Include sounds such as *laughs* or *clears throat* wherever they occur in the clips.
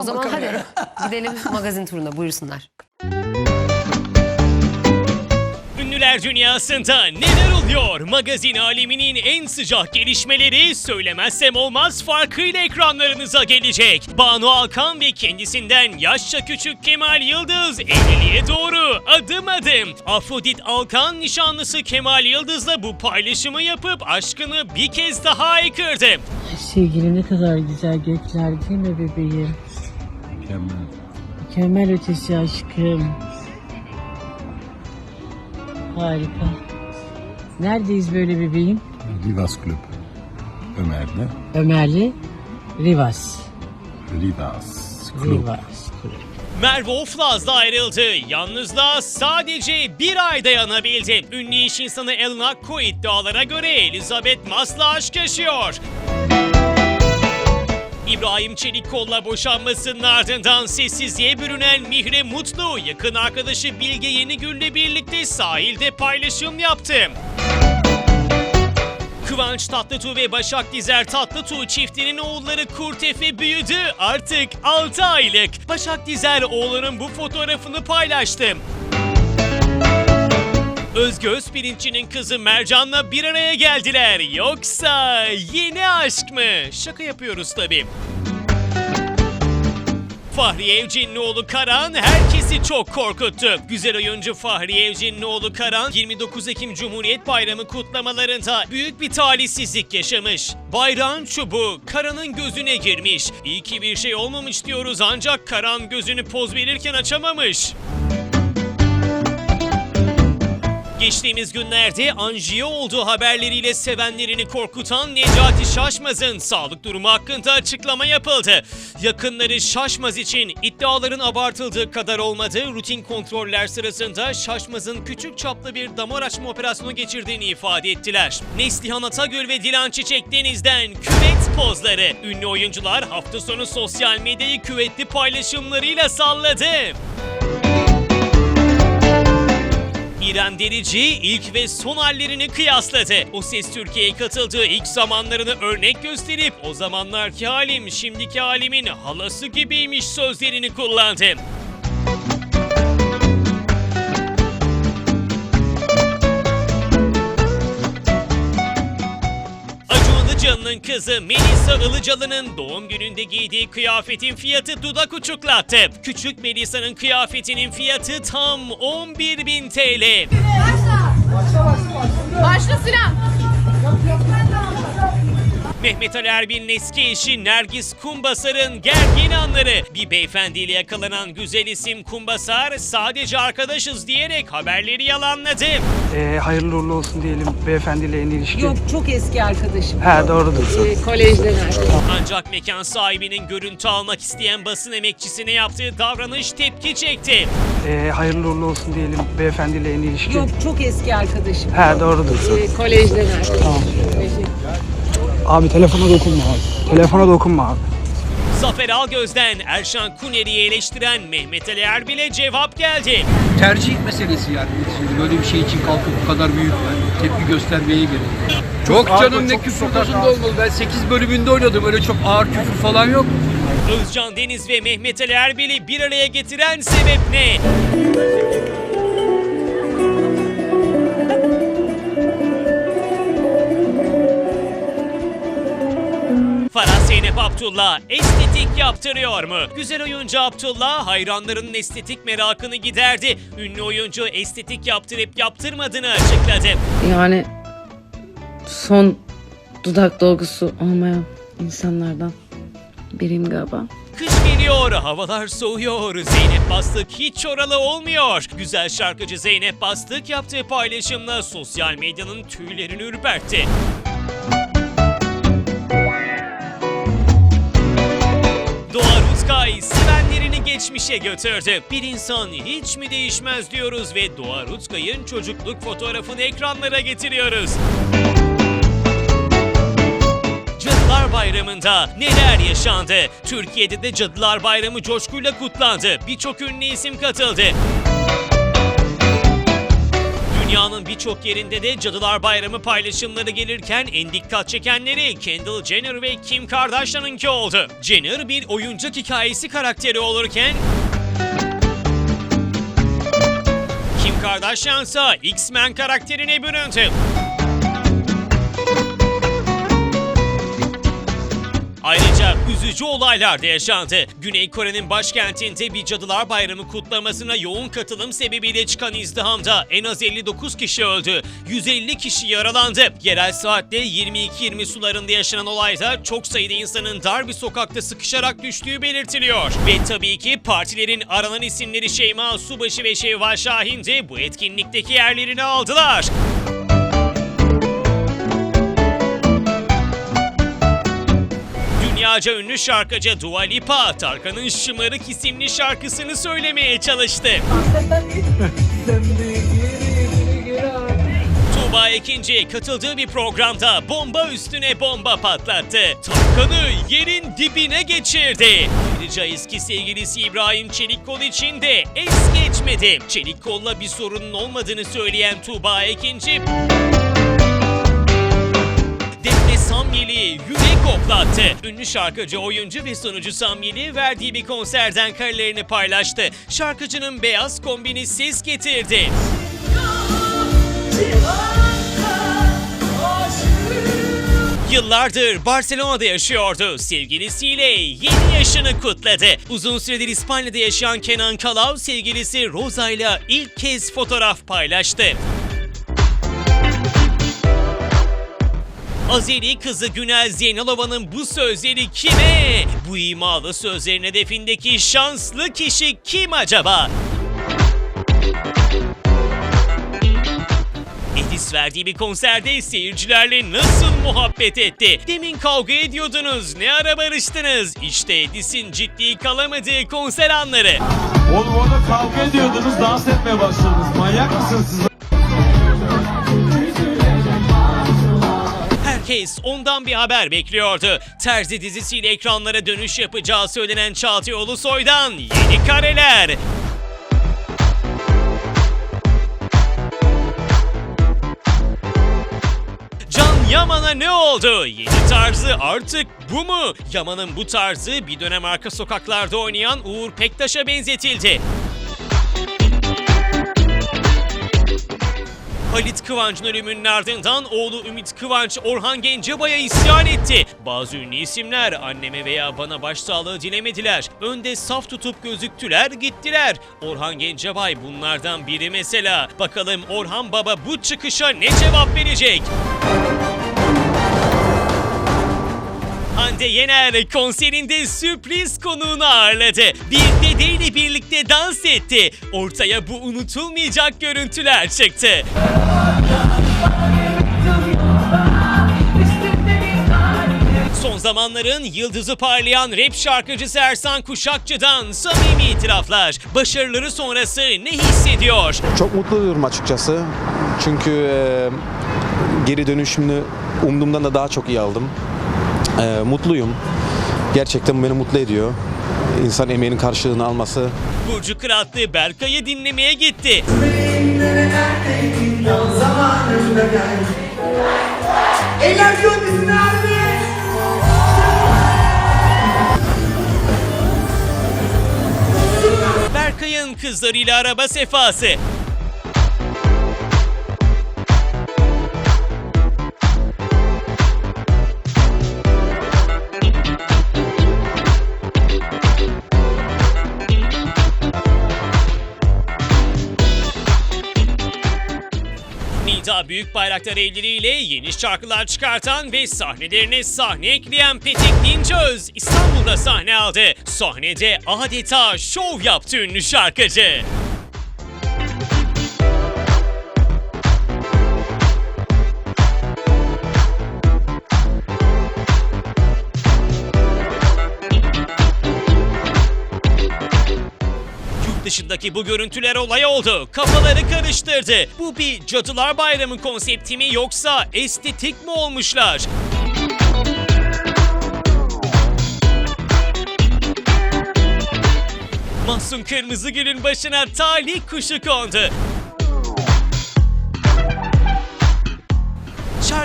O zaman hadi *laughs* gidelim magazin turuna buyursunlar. Ünlüler dünyasında neler oluyor? Magazin aleminin en sıcak gelişmeleri söylemezsem olmaz farkıyla ekranlarınıza gelecek. Banu Alkan ve kendisinden yaşça küçük Kemal Yıldız evliliğe doğru adım adım. Afrodit Alkan nişanlısı Kemal Yıldız'la bu paylaşımı yapıp aşkını bir kez daha aykırdı. Sevgili ne kadar güzel gökler değil mi bebeğim? Mükemmel. Mükemmel ötesi aşkım. Harika. Neredeyiz böyle bebeğim? Rivas Kulüp. Ömer'de. Ömerli Rivas. Rivas Kulüp. Rivas. Merve Oflaz'da ayrıldı. Yalnızlığa sadece bir ay dayanabildi. Ünlü iş insanı Ellen Akko iddialara göre Elizabeth Moss'la aşk yaşıyor. İbrahim Çelikkol'la boşanmasının ardından sessizliğe bürünen Mihre Mutlu, yakın arkadaşı Bilge Yenigül'le birlikte sahilde paylaşım yaptı. Kıvanç Tatlıtuğ ve Başak Dizer Tatlıtuğ çiftinin oğulları Kurtefe büyüdü. Artık 6 aylık. Başak Dizer oğlunun bu fotoğrafını paylaştı. Özgü Özpirinççi'nin kızı Mercan'la bir araya geldiler. Yoksa yeni aşk mı? Şaka yapıyoruz tabii. Fahriye Evcenlioğlu Karan herkesi çok korkuttu. Güzel oyuncu Fahriye Evcenlioğlu Karan 29 Ekim Cumhuriyet Bayramı kutlamalarında büyük bir talihsizlik yaşamış. Bayrağın çubuğu Karan'ın gözüne girmiş. İyi ki bir şey olmamış diyoruz ancak Karan gözünü poz verirken açamamış. Geçtiğimiz günlerde anjiyo olduğu haberleriyle sevenlerini korkutan Necati Şaşmaz'ın sağlık durumu hakkında açıklama yapıldı. Yakınları Şaşmaz için iddiaların abartıldığı kadar olmadığı rutin kontroller sırasında Şaşmaz'ın küçük çaplı bir damar açma operasyonu geçirdiğini ifade ettiler. Neslihan Atagül ve Dilan Çiçek Deniz'den küvet pozları. Ünlü oyuncular hafta sonu sosyal medyayı küvetli paylaşımlarıyla salladı. İrem Derici ilk ve son hallerini kıyasladı. O Ses Türkiye'ye katıldığı ilk zamanlarını örnek gösterip o zamanlarki halim şimdiki halimin halası gibiymiş sözlerini kullandı. Ilıcalı'nın kızı Melisa Ilıcalı'nın doğum gününde giydiği kıyafetin fiyatı dudak uçuklattı. Küçük Melisa'nın kıyafetinin fiyatı tam 11.000 TL. Başla Sinan. Mehmet Ali Erbil'in eski eşi Nergis Kumbasar'ın gergin anları. Bir beyefendiyle yakalanan güzel isim Kumbasar sadece arkadaşız diyerek haberleri yalanladı. Ee, hayırlı uğurlu olsun diyelim beyefendiyle yeni ilişki. Yok çok eski arkadaşım. He doğrudur. Ee, kolejden arkadaşım. Ancak mekan sahibinin görüntü almak isteyen basın emekçisine yaptığı davranış tepki çekti. Ee, hayırlı uğurlu olsun diyelim beyefendiyle yeni ilişki. Yok çok eski arkadaşım. He doğrudur. Ee, kolejden arkadaşım. Teşekkür Abi telefona dokunma abi. Telefona dokunma abi. Zafer Algöz'den Erşan Kuneri'yi eleştiren Mehmet Ali Erbil'e cevap geldi. tercih meselesi yani. Şimdi böyle bir şey için kalkıp bu kadar büyük yani tepki göstermeye gerek. yok. Çok canım ne küfür dozunda olmalı. Ben 8 bölümünde oynadım. Öyle çok ağır küfür falan yok. Özcan Deniz ve Mehmet Ali Erbil'i bir araya getiren sebep ne? Farah Zeynep Abdullah estetik yaptırıyor mu? Güzel oyuncu Abdullah hayranlarının estetik merakını giderdi. Ünlü oyuncu estetik yaptırıp yaptırmadığını açıkladı. Yani son dudak dolgusu olmayan insanlardan biriyim galiba. Kış geliyor, havalar soğuyor. Zeynep Bastık hiç oralı olmuyor. Güzel şarkıcı Zeynep Bastık yaptığı paylaşımla sosyal medyanın tüylerini ürpertti. Geçmişe götürdü. Bir insan hiç mi değişmez diyoruz ve Doğa Rutkay'ın çocukluk fotoğrafını ekranlara getiriyoruz. Cadılar Bayramı'nda neler yaşandı? Türkiye'de de Cadılar Bayramı coşkuyla kutlandı. Birçok ünlü isim katıldı. Dünyanın birçok yerinde de Cadılar Bayramı paylaşımları gelirken en dikkat çekenleri Kendall Jenner ve Kim Kardashian'ınki oldu. Jenner bir oyuncak hikayesi karakteri olurken Kim Kardashian ise X-Men karakterine büründü. Ayrıca üzücü olaylar da yaşandı. Güney Kore'nin başkentinde bir Cadılar Bayramı kutlamasına yoğun katılım sebebiyle çıkan izdihamda en az 59 kişi öldü. 150 kişi yaralandı. Yerel saatte 22-20 sularında yaşanan olayda çok sayıda insanın dar bir sokakta sıkışarak düştüğü belirtiliyor. Ve tabii ki partilerin aranan isimleri Şeyma Subaşı ve Şevval Şahin de bu etkinlikteki yerlerini aldılar. Dünyaca ünlü şarkıcı Dua Lipa, Tarkan'ın Şımarık isimli şarkısını söylemeye çalıştı. Tuğba Ekinci katıldığı bir programda bomba üstüne bomba patlattı. Tarkan'ı yerin dibine geçirdi. Ayrıca eski sevgilisi İbrahim Çelikkol için de es geçmedi. Çelikkol'la bir sorunun olmadığını söyleyen Tuğba Ekinci Samyeli yürek koplattı. Ünlü şarkıcı, oyuncu ve sunucu Samyeli verdiği bir konserden karelerini paylaştı. Şarkıcının beyaz kombini ses getirdi. Yıllardır Barcelona'da yaşıyordu. Sevgilisiyle yeni yaşını kutladı. Uzun süredir İspanya'da yaşayan Kenan Kalav sevgilisi Rosa ile ilk kez fotoğraf paylaştı. Azeri kızı Günel Zeynalova'nın bu sözleri kime? Bu imalı sözlerin hedefindeki şanslı kişi kim acaba? Edis verdiği bir konserde seyircilerle nasıl muhabbet etti? Demin kavga ediyordunuz, ne ara barıştınız? İşte Edis'in ciddi kalamadığı konser anları. Oğlum orada kavga ediyordunuz, dans etmeye başladınız. Manyak mısınız siz? Herkes ondan bir haber bekliyordu. Terzi dizisiyle ekranlara dönüş yapacağı söylenen Çağatay Ulusoy'dan yeni kareler. Yaman'a ne oldu? Yeni tarzı artık bu mu? Yaman'ın bu tarzı bir dönem arka sokaklarda oynayan Uğur Pektaş'a benzetildi. Halit Kıvanç'ın ölümünün ardından oğlu Ümit Kıvanç Orhan Gencebay'a isyan etti. Bazı ünlü isimler anneme veya bana başsağlığı dilemediler. Önde saf tutup gözüktüler gittiler. Orhan Gencebay bunlardan biri mesela. Bakalım Orhan Baba bu çıkışa ne cevap verecek? Hande Yener konserinde sürpriz konuğunu ağırladı. Bir dedeyle birlikte dans etti. Ortaya bu unutulmayacak görüntüler çıktı. Son zamanların yıldızı parlayan rap şarkıcısı Ersan Kuşakçı'dan samimi itiraflar. Başarıları sonrası ne hissediyor? Çok mutluyum açıkçası. Çünkü e, geri dönüşümünü umduğumdan da daha çok iyi aldım. E, mutluyum. Gerçekten beni mutlu ediyor. İnsan emeğinin karşılığını alması Burcu Kıratlı Berkay'ı dinlemeye gitti. Berkay'ın kızlarıyla araba sefası. Büyük Bayraktar evliliğiyle yeni şarkılar çıkartan ve sahnelerine sahne ekleyen Petek Dinçöz İstanbul'da sahne aldı. Sahnede adeta şov yaptı ünlü şarkıcı. Dışındaki bu görüntüler olay oldu. Kafaları karıştırdı. Bu bir Cadılar Bayramı konsepti mi yoksa estetik mi olmuşlar? Mahsun Kırmızıgül'ün başına talih kuşu kondu.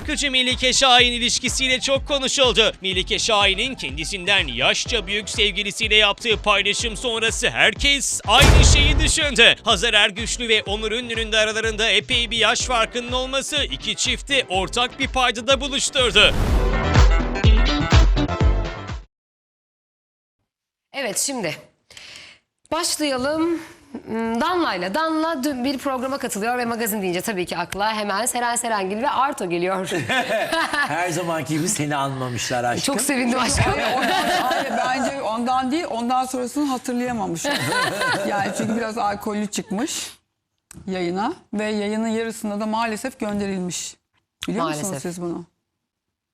Şarkıcı Melike Şahin ilişkisiyle çok konuşuldu. Melike Şahin'in kendisinden yaşça büyük sevgilisiyle yaptığı paylaşım sonrası herkes aynı şeyi düşündü. Hazar Ergüçlü ve Onur Ünlü'nün de aralarında epey bir yaş farkının olması iki çifti ortak bir paydada buluşturdu. Evet şimdi başlayalım. Hmm, Danla'yla. Danla dün bir programa katılıyor ve magazin deyince tabii ki akla hemen Seren Serengil ve Arto geliyor. *laughs* *laughs* Her zamanki gibi seni anmamışlar aşkım. Çok sevindim aşkım. Hayır bence ondan değil ondan sonrasını hatırlayamamış. *laughs* yani çünkü biraz alkollü çıkmış yayına ve yayının yarısında da maalesef gönderilmiş. Biliyor musunuz Maalesef. siz bunu?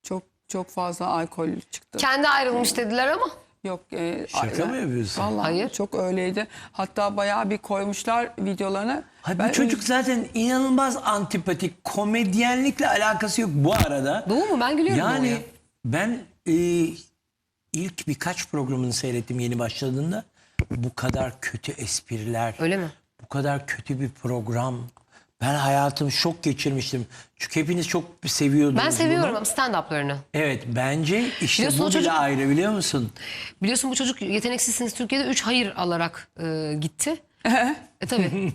Çok çok fazla alkollü çıktı. Kendi ayrılmış dediler ama. Yok. E, Şaka mı yapıyorsun? Vallahi Hayır. çok öyleydi. Hatta bayağı bir koymuşlar videolarını. Hayır, Ben- bu çocuk zaten inanılmaz antipatik. Komedyenlikle alakası yok bu arada. Doğu mu? Ben gülüyorum Yani Doğu'ya. ben e, ilk birkaç programını seyrettim yeni başladığında. Bu kadar kötü espriler. Öyle mi? Bu kadar kötü bir program. Ben hayatım şok geçirmiştim. Çünkü hepiniz çok seviyordunuz Ben seviyorum bunu. stand-up'larını. Evet bence işte Biliyorsun bu o bile çocuk- ayrı biliyor musun? Biliyorsun bu çocuk yeteneksizsiniz Türkiye'de 3 hayır alarak e, gitti. *laughs* e tabii.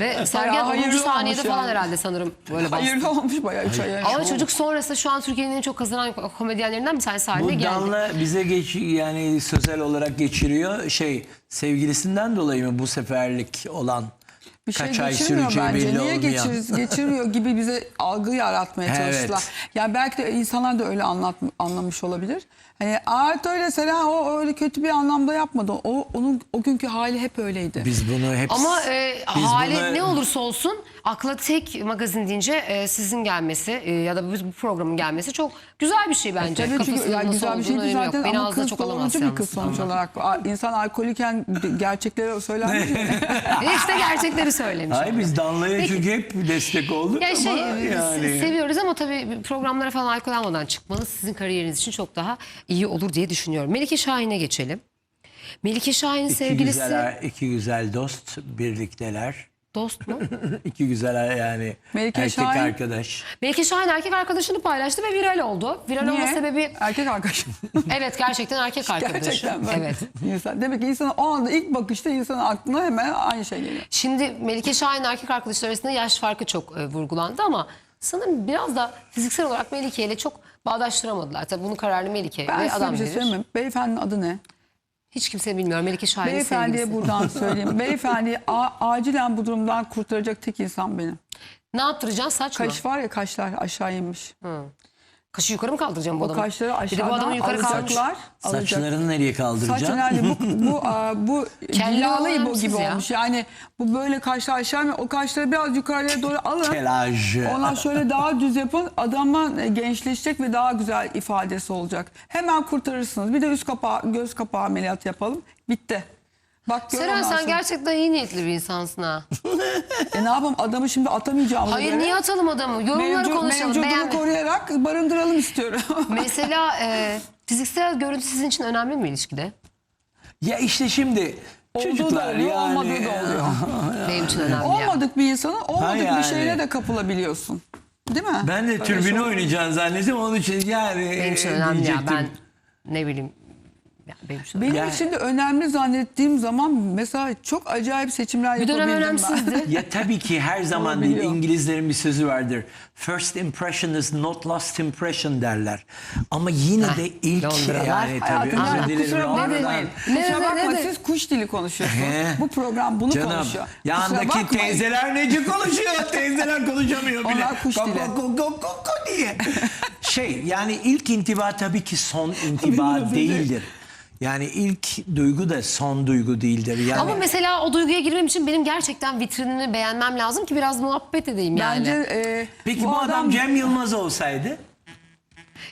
Ve Sergen Bayağı 10. hayırlı saniyede olmuş falan yani. herhalde sanırım böyle bastı. Hayırlı olmuş bayağı 3 ay. Ama çocuk sonrası şu an Türkiye'nin en çok kazanan komedyenlerinden bir tanesi haline Bu geldi. Danla bize geç yani sözel olarak geçiriyor. Şey sevgilisinden dolayı mı bu seferlik olan bir şey kaç ay geçirmiyor süreceği bence. belli Niye olmayan. geçir, geçirmiyor gibi bize algı yaratmaya Evet. çalıştılar. Yani belki de insanlar da öyle anlat, anlamış olabilir. Hani Art öyle Selen o öyle kötü bir anlamda yapmadı. O onun o günkü hali hep öyleydi. Biz bunu hep Ama e, Biz hali bunu- ne olursa olsun akla tek magazin deyince e, sizin gelmesi e, ya da bu bu programın gelmesi çok güzel bir şey bence. Tabii çünkü Kafasının ya nasıl güzel bir önemi yok. zaten Beni ama kız çok alamaz bir kız sonuç olarak. İnsan alkolüken gerçekleri söyler? E *laughs* işte gerçekleri söylemiş. Hayır biz Danla'ya Peki. çünkü hep destek olduk Ya şey ama biz yani. seviyoruz ama tabii programlara falan alkol almadan çıkmanız sizin kariyeriniz için çok daha iyi olur diye düşünüyorum. Melike Şahin'e geçelim. Melike Şahin'in İki sevgilisi güzel, iki güzel dost birlikteler. Dost mu? *laughs* İki güzel yani Melike erkek Şahin- arkadaş. Melike Şahin erkek arkadaşını paylaştı ve viral oldu. Viral olma sebebi Erkek arkadaşım. *laughs* evet gerçekten erkek arkadaşı. *laughs* Gerçekten ben. Evet. İnsan, demek ki insan o anda ilk bakışta insanın aklına hemen aynı şey geliyor. Şimdi Melike Şahin erkek arkadaşlar arasında yaş farkı çok e, vurgulandı ama sanırım biraz da fiziksel olarak Melike ile çok bağdaştıramadılar. Tabii bunun kararını Melike Ben ve size adam bir şey verir. söyleyeyim mi? Beyefendinin adı ne? Hiç kimse bilmiyor. Melike Şahin'in Beyefendiye sevgilisi. buradan *laughs* söyleyeyim. Beyefendi acilen bu durumdan kurtaracak tek insan benim. Ne yaptıracaksın saç mı? Kaş var ya kaşlar aşağı inmiş. Kaşı yukarı mı kaldıracağım bu O adamı? kaşları Bir de bu aşağıdan adamı yukarı kaldır. alacaklar. alacak. Saçlarını nereye Saç kaldıracaksın? önemli. Bu, bu, *laughs* aa, bu Bilal'ı bu gibi ya. olmuş. Yani bu böyle kaşlar aşağı mı? O kaşları biraz yukarıya doğru alın. Kelaj. Ondan şöyle daha düz yapın. Adamın e, gençleşecek ve daha güzel ifadesi olacak. Hemen kurtarırsınız. Bir de üst kapağı, göz kapağı ameliyat yapalım. Bitti. Bak Seren sen sonra. gerçekten iyi niyetli bir insansın ha. *laughs* E ne yapalım adamı şimdi atamayacağım. Hayır niye atalım adamı? Yorumları Mevcut, konuşalım. mevcudunu Beğenme. koruyarak barındıralım istiyorum. *laughs* Mesela e, fiziksel görüntü sizin için önemli mi ilişkide? Ya işte şimdi çocuklar oluyor, yani. olmadığı da oluyor. *laughs* Benim için önemli ya. Olmadık bir insana olmadık yani. bir şeyle de kapılabiliyorsun. Değil mi? Ben de türbünü oynayacağını zannettim onun için yani. Benim için e, önemli ya. diyecektim. Ben ne bileyim. Ya benim için Benim Yani- için de önemli zannettiğim zaman mesela çok acayip seçimler Bir dönem önemsizdi. Ya tabii ki her zaman değil. İngilizlerin bir sözü vardır. First impression is not last impression derler. Ama yine de ilk Londralar. yani tabii Hayatım özür yani dilerim. kusura bakmayın. Ne Kusura bakma siz kuş dili konuşuyorsunuz. He. Bu program bunu Canım konuşuyor. Kusura yandaki bakmayın. teyzeler nece konuşuyor? *laughs* teyzeler konuşamıyor bile. Onlar kuş dili. ko- ko- ko- ko- ko diye. Şey yani ilk intiba tabii ki son intiba değildir. Yani ilk duygu da son duygu değildir. Yani Ama mesela o duyguya girmem için benim gerçekten vitrinini beğenmem lazım ki biraz muhabbet edeyim yani. Bence e, Peki bu, adam, Cem Yılmaz olsaydı,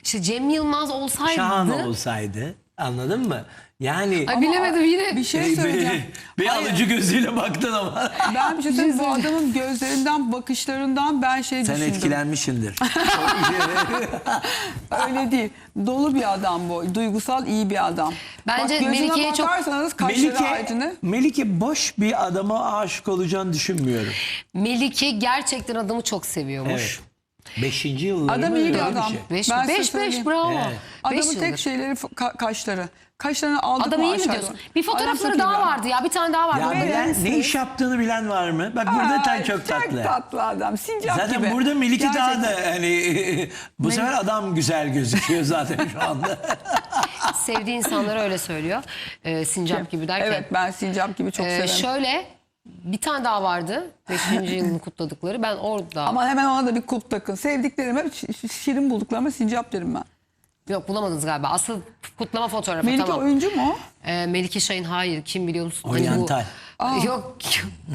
İşte Cem Yılmaz olsaydı. Şahan olsaydı anladın mı? Yani Ay bilemedim yine. bir şey söyleyeceğim. bir, alıcı gözüyle baktın ama. Ben bir şey söyleyeyim. Bu adamın gözlerinden, bakışlarından ben şey Sen düşündüm. etkilenmişsindir. *laughs* Öyle değil. Dolu bir adam bu. Duygusal iyi bir adam. Bence Bak, gözüne Melike'ye çok- bakarsanız kaşları Melike, ağacını. Melike boş bir adama aşık olacağını düşünmüyorum. Melike gerçekten adamı çok seviyormuş. Evet. Beşinci yılları Adam iyi bir adam. şey. Beş, Ben size beş, söyleyeyim. beş bravo. Evet. Beş Adamın tek yıldır. şeyleri ka- kaşları. Kaşlarını aldık Adam mı iyi mi diyorsun? Bir Adam çok fotoğrafları iyi daha adam. vardı ya. Bir tane daha vardı. Ya Onu bilen, ne iş yaptığını bilen var mı? Bak burada Ay, tan çok tatlı. Çok tatlı adam. Sincap Zaten gibi. burada Melike daha da hani *laughs* bu sefer adam güzel gözüküyor zaten şu anda. *laughs* Sevdiği insanlara öyle söylüyor. Ee, sincap gibi derken. Evet ben sincap gibi çok Ee, severim. şöyle bir tane daha vardı. Beşinci yılını kutladıkları. Ben orada. Ama hemen ona da bir kulp takın. Sevdiklerime şi- şi- şirin bulduklarıma sincap derim ben. Yok bulamadınız galiba. Asıl kutlama fotoğrafı Melike tamam. oyuncu mu o? Ee, Melike Şahin hayır kim biliyor musun? Hani bu- Oryantal. Yok.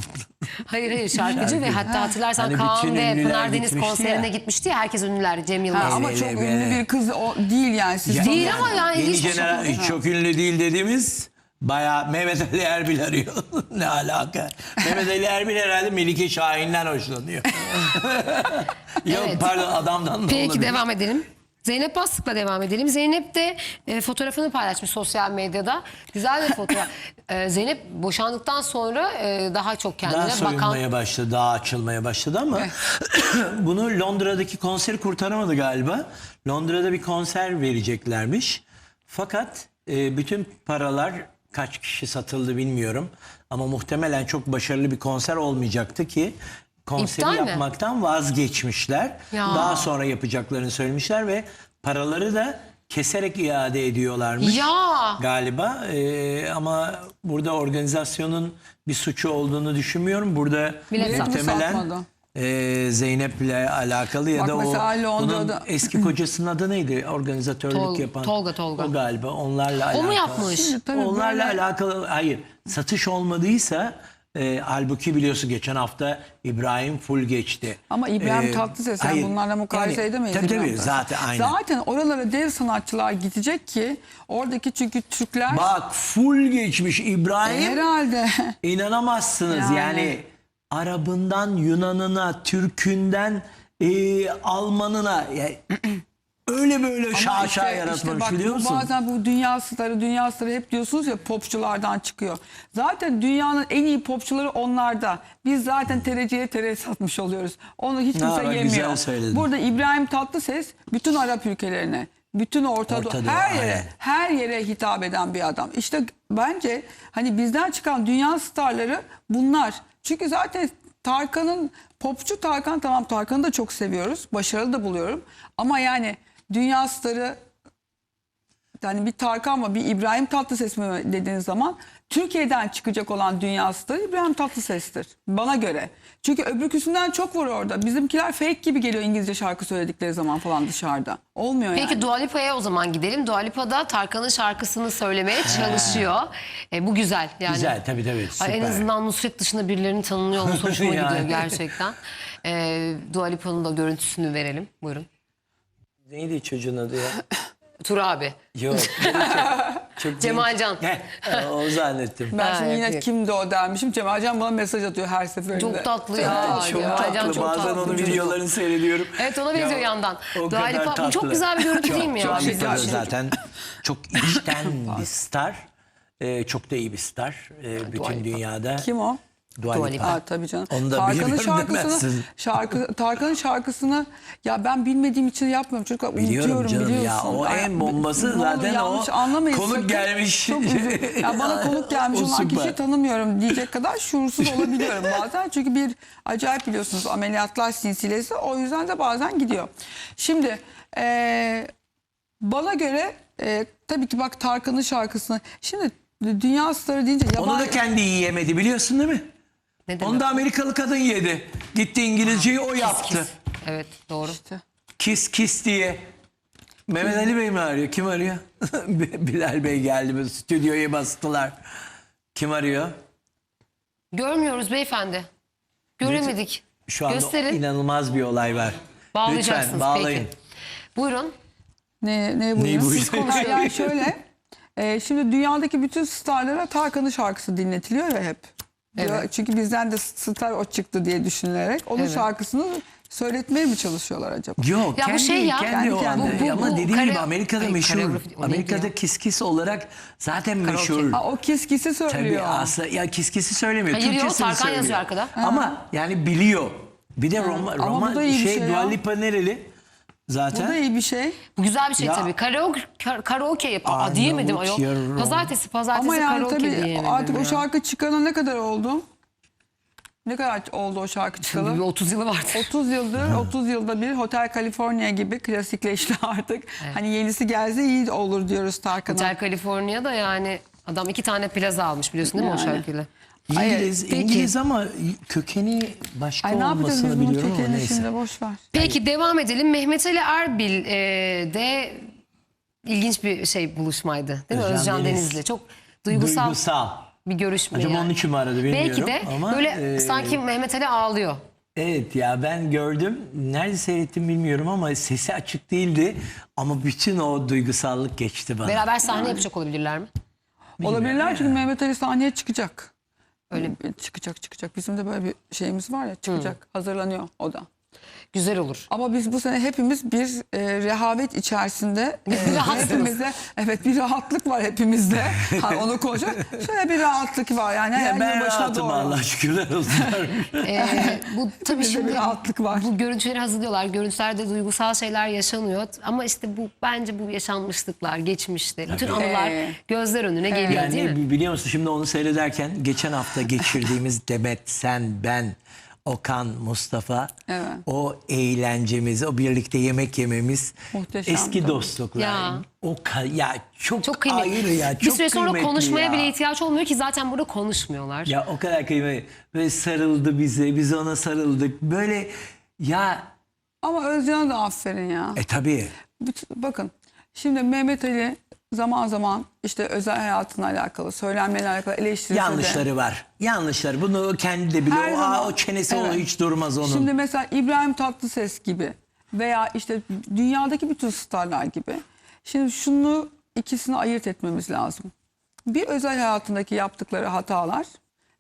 *laughs* hayır hayır şarkıcı ve hatta hatırlarsan Hani Kaan bütün ve ünlüler Pınar Deniz gitmişti konserine ya. gitmişti ya. Herkes ünlüler. Cem Ha, Yılmaz. ama Evet, çok evet. ünlü bir kız o değil yani. Siz Ya- Değil ama yani Yeni şey. jenerasyon çok ünlü değil dediğimiz bayağı Mehmet Ali Erbil arıyor. *laughs* ne alaka? Mehmet Ali Erbil herhalde Melike Şahin'den hoşlanıyor. *laughs* Yok Evet. pardon adamdan da Peki olabilir. devam edelim. Zeynep Bastık'la devam edelim. Zeynep de e, fotoğrafını paylaşmış sosyal medyada. Güzel bir fotoğraf. *laughs* E, Zeynep boşandıktan sonra e, daha çok kendine Daha bakan... soyunmaya başladı, daha açılmaya başladı ama *coughs* bunu Londra'daki konseri kurtaramadı galiba. Londra'da bir konser vereceklermiş. Fakat e, bütün paralar kaç kişi satıldı bilmiyorum. Ama muhtemelen çok başarılı bir konser olmayacaktı ki konseri İptal mi? yapmaktan vazgeçmişler. Ya. Daha sonra yapacaklarını söylemişler ve paraları da keserek iade ediyorlarmış Ya! galiba Ee, ama burada organizasyonun bir suçu olduğunu düşünmüyorum. Burada Bilet muhtemelen Satmadı. E, Zeynep'le alakalı ya Bak da o mesela bunun Londra'da- eski kocasının adı neydi? Organizatörlük Tol- yapan. Tolga, Tolga. O galiba onlarla O alakalı. mu yapmış? Şimdi tabii Onlarla böyle- alakalı hayır satış olmadıysa e, halbuki biliyorsun geçen hafta İbrahim full geçti. Ama İbrahim Ee, Tatlıses yani hayır, bunlarla mukayese yani, edemeyiz. Tabii İbrahim tabii Tatlıses. zaten aynen. Zaten oralara dev sanatçılar gidecek ki oradaki çünkü Türkler Bak full geçmiş İbrahim. herhalde İnanamazsınız yani. Yani. Arabından Yunanına, Türkünden e, Almanına yani *clears throat* öyle böyle şaşa işte- yaratmamış işte bak biliyor musun? Bazen bu dünya starı, dünya starı hep diyorsunuz ya popçulardan çıkıyor. Zaten dünyanın en iyi popçuları onlarda. Biz zaten tereciye tere satmış oluyoruz. Onu hiç kimse Ha, yemiyor. Burada İbrahim Tatlıses bütün Arap ülkelerine, bütün Orta, Orta Doğu, her yere, aynen. her yere hitap eden bir adam. İşte bence hani bizden çıkan dünya starları bunlar. Çünkü zaten Tarkan'ın popçu Tarkan tamam Tarkan'ı da çok seviyoruz. Başarılı da buluyorum. Ama yani dünya starı yani bir Tarkan mı bir İbrahim Tatlıses mi dediğiniz zaman Türkiye'den çıkacak olan dünya starı İbrahim Tatlıses'tir bana göre. Çünkü öbürküsünden çok var orada. Bizimkiler fake gibi geliyor İngilizce şarkı söyledikleri zaman falan dışarıda. Olmuyor Peki yani. Dua Lipa'ya o zaman gidelim. Dua Lipa da Tarkan'ın şarkısını söylemeye çalışıyor. E, bu güzel. Yani. Güzel tabii tabii süper. En azından Nusret dışında birilerinin tanınıyor olması *laughs* hoşuma Yani. gidiyor gerçekten. E, Dua Lipa'nın da görüntüsünü verelim. Buyurun. Neydi çocuğun adı ya? Tur abi. Yok. *laughs* çok, Cemalcan. Heh, *laughs* o zannettim. Ben Ha, şimdi yine yapıyor. kimdi o dermişim. Cemalcan bana mesaj atıyor her seferinde. Çok tatlı ya. çok Cemalcan tatlı. çok Bazen tatlı onun çocuk. videolarını seyrediyorum. Evet ona benziyor Ya, yandan. o kadar bu tatlı. çok güzel bir görüntü değil mi ya? Çok Güzel güzel bir şey. zaten çok içten bir star. Ee, çok da iyi bir star. Ee, bütün dünyada. Kim o? Dua Lipa. Aa, tabii canım. Onu da Tarkan'ın bilmiyorum şarkısını, demezsin. şarkı, Tarkan'ın şarkısını ya ben bilmediğim için yapmıyorum. Çocuklar Biliyorum unutuyorum canım ya. biliyorsun. O Ay, en bombası ne zaten o anlamayın konuk sakın. gelmiş. Çok üzü- ya *laughs* bana konuk gelmiş O olan süper. kişiyi tanımıyorum diyecek kadar şuursuz *laughs* olabiliyorum bazen. Çünkü bir acayip biliyorsunuz ameliyatlar silsilesi o yüzden de bazen gidiyor. Şimdi eee bana göre eee, tabii ki bak Tarkan'ın şarkısını şimdi dünya starı deyince Onu yabancı... da kendi yiyemedi biliyorsun değil mi? Ne demek? Onu da Amerikalı kadın yedi. Gitti İngilizceyi o yaptı. Kiss. Evet doğru. Kiss kiss diye. Mehmet Ali Bey mi arıyor? Kim arıyor? *laughs* Bilal Bey geldi. böyle Stüdyoya bastılar. Kim arıyor? Görmüyoruz beyefendi. Göremedik. Şu anda Gösterin. inanılmaz bir olay var. Bağlayacaksınız Lütfen bağlayın. peki. Buyurun. Ne, ne Neyi buyurun? buyurun? Siz konuşun. *laughs* Yani şöyle, e, şimdi dünyadaki bütün starlara Tarkan'ın şarkısı dinletiliyor ya hep. Evet. Çünkü bizden de star o çıktı diye düşünülerek onun Evet. şarkısını söyletmeye mi çalışıyorlar acaba? Yok Ya bu kendi, şey ya, kendi kendi o anda. Bu- bu- Ama bu dediğim gibi kare- Amerika'da Ay, meşhur. Amerika'da ya? kiss olarak zaten meşhur. Karaoke. Aa, o kiskisi Tabii söylüyor. aslında ya kiss kiss'i söylemiyor. Hayır, yok, Türkçesini Tarkan söylüyor. yazıyor arkada. Ama yani biliyor. Bir de Roma, Roma bu şey, şey ya. Dua Lipa nereli? Bu Zaten. da iyi bir şey. Bu güzel bir şey Ya- tabii. Karaoke, kar- karaoke yap. Aa, diyemedim ayol. Arnavut yarım. Pazartesi, pazartesi Ama yani karaoke tabii diyemedim artık ya. o şarkı çıkana ne kadar oldu? Ne kadar oldu o şarkı Bir çıkalı? 30 yılı vardır. 30 yıldır, *laughs* 30 yılda bir Hotel California gibi klasikleşti *laughs* artık. Hani yenisi gelse iyi olur diyoruz Tarkan'a. Hotel California'da yani adam iki tane plaza almış biliyorsun değil mi o şarkıyla? İngiliz, Peki. İngiliz ama kökeni başka Ay ne yapacağız biz olmasını bunun biliyorum ama kökenini neyse. şimdi boş ver. Peki devam edelim. Mehmet Ali Erbil e, de ilginç bir şey buluşmaydı. Değil mi? Özcan Özcan Deniz. Deniz'le. Çok duygusal, Duygusal. bir görüşme Acaba yani. onun için mi aradı bilmiyorum Belki de ama, böyle e, sanki Mehmet Ali ağlıyor. Evet ya ben gördüm. Nerede seyrettim bilmiyorum ama sesi açık değildi. Ama bütün o duygusallık geçti bana. Beraber sahne yapacak olabilirler mi? Olabilirler çünkü Mehmet Ali sahneye çıkacak. Öyle Çıkacak çıkacak. Bizim de böyle bir şeyimiz var ya çıkacak. Hazırlanıyor o da. Güzel olur. Ama biz bu sene hepimiz bir e, rehavet içerisinde e, rahatsınız. hepimizde evet bir rahatlık var hepimizde. *laughs* Ha, onu konuşacak. Şöyle bir rahatlık var yani. Ya ben rahatım doğru. Allah şükürler olsun. *laughs* Ee, bu tabii şimdi bir rahatlık var. bu görüntüleri hazırlıyorlar. Görüntülerde duygusal şeyler yaşanıyor. Ama işte bu bence bu yaşanmışlıklar, geçmişte. Bütün anılar Ee, gözler önüne geliyor değil mi? yani biliyor musun şimdi onu seyrederken geçen hafta geçirdiğimiz *laughs* Demet, sen, ben, Okan, Mustafa Evet. o eğlencemiz, o birlikte yemek yememiz Muhteşem eski dostluklar. Ya. O ya çok, Çok kıymetli. ayrı ya. Çok bir süre sonra konuşmaya ya. bile ihtiyaç olmuyor ki zaten burada konuşmuyorlar. Ya o kadar kıymetli. Böyle sarıldı bize, biz ona sarıldık. Böyle ya Ama Özcan'a da aferin ya. e tabii. Bütün- bakın şimdi Mehmet Ali zaman zaman işte özel hayatına alakalı, söylenmeyle alakalı eleştirisi. Yanlışları var. Yanlışları. Bunu kendi de biliyor. Her O, zaman- aa, o çenesi Evet. hiç durmaz onun. Şimdi mesela İbrahim Tatlıses gibi veya işte dünyadaki bütün starlar gibi. Şimdi şunu ikisini ayırt etmemiz lazım. Bir özel hayatındaki yaptıkları hatalar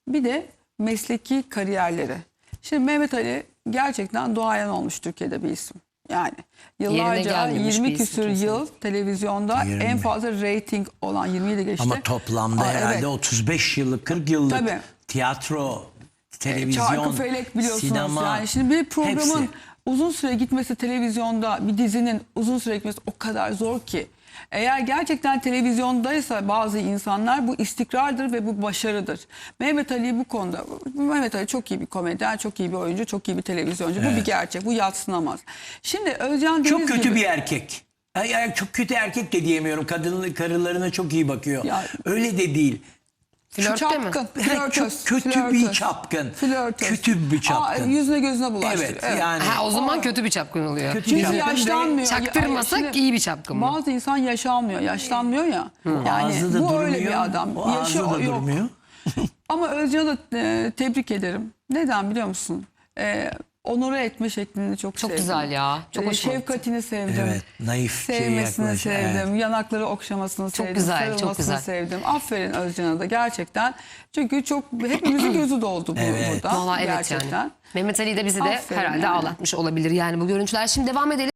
bir de mesleki kariyerleri. Şimdi Mehmet Ali gerçekten duayen olmuş Türkiye'de bir isim. Yani yıllarca gelmemiş 20 bir küsür yıl televizyonda 20. en fazla reyting olan 20 ile geçti. Ama toplamda Aa, herhalde evet. 35 yıllık, 40 yıllık Tabii. tiyatro, televizyon, Çarkı felek biliyorsunuz. sinema. yani şimdi bir programın hepsi. uzun süre gitmesi televizyonda bir dizinin uzun süre gitmesi o kadar zor ki. Eğer gerçekten televizyondaysa bazı insanlar bu istikrardır ve bu başarıdır. Mehmet Ali bu konuda Mehmet Ali çok iyi bir komedyen, çok iyi bir oyuncu, çok iyi bir televizyoncu. Bu bir gerçek. Bu yatsınamaz. Şimdi Özcan Deniz Çok kötü gibi- bir erkek. Ay, ay, çok kötü erkek de diyemiyorum. Kadın karılarına çok iyi bakıyor. Ya- Öyle de değil. Flörtte mi? Çapkın, Evet, *laughs* flörtöz, çok kötü flörtöz, bir çapkın. Flörtöz. Kötü bir çapkın. Aa, yüzüne gözüne bulaştırıyor. Evet, yani Ha, o zaman kötü bir çapkın oluyor. Kötü Çünkü yaşlanmıyor. Çaktırmasak Şimdi iyi bir çapkın mı? Bazı insan yaşanmıyor, yaşlanmıyor ya. Yani ağzı da bu durmuyor. öyle bir adam. O ağzı Yaşı da yok. durmuyor. *laughs* Ama Özcan'ı da e, tebrik ederim. Neden biliyor musun? E, onore etme şeklini çok, Çok sevdim. güzel ya. Çok E, gitti. Şefkatini sevdim. Evet, naifçe Sevmesini yaklaş- sevdim. evet. Yanakları okşamasını sevdim. güzel, çok sarılmasını güzel. sevdim. Aferin Özcan'a da gerçekten. Çünkü çok hepimizin *clears throat* gözü doldu bu, Evet. burada. Valla evet gerçekten. yani. Mehmet Ali de bizi de Aferin herhalde yani. ağlatmış olabilir yani bu görüntüler. Şimdi devam edelim.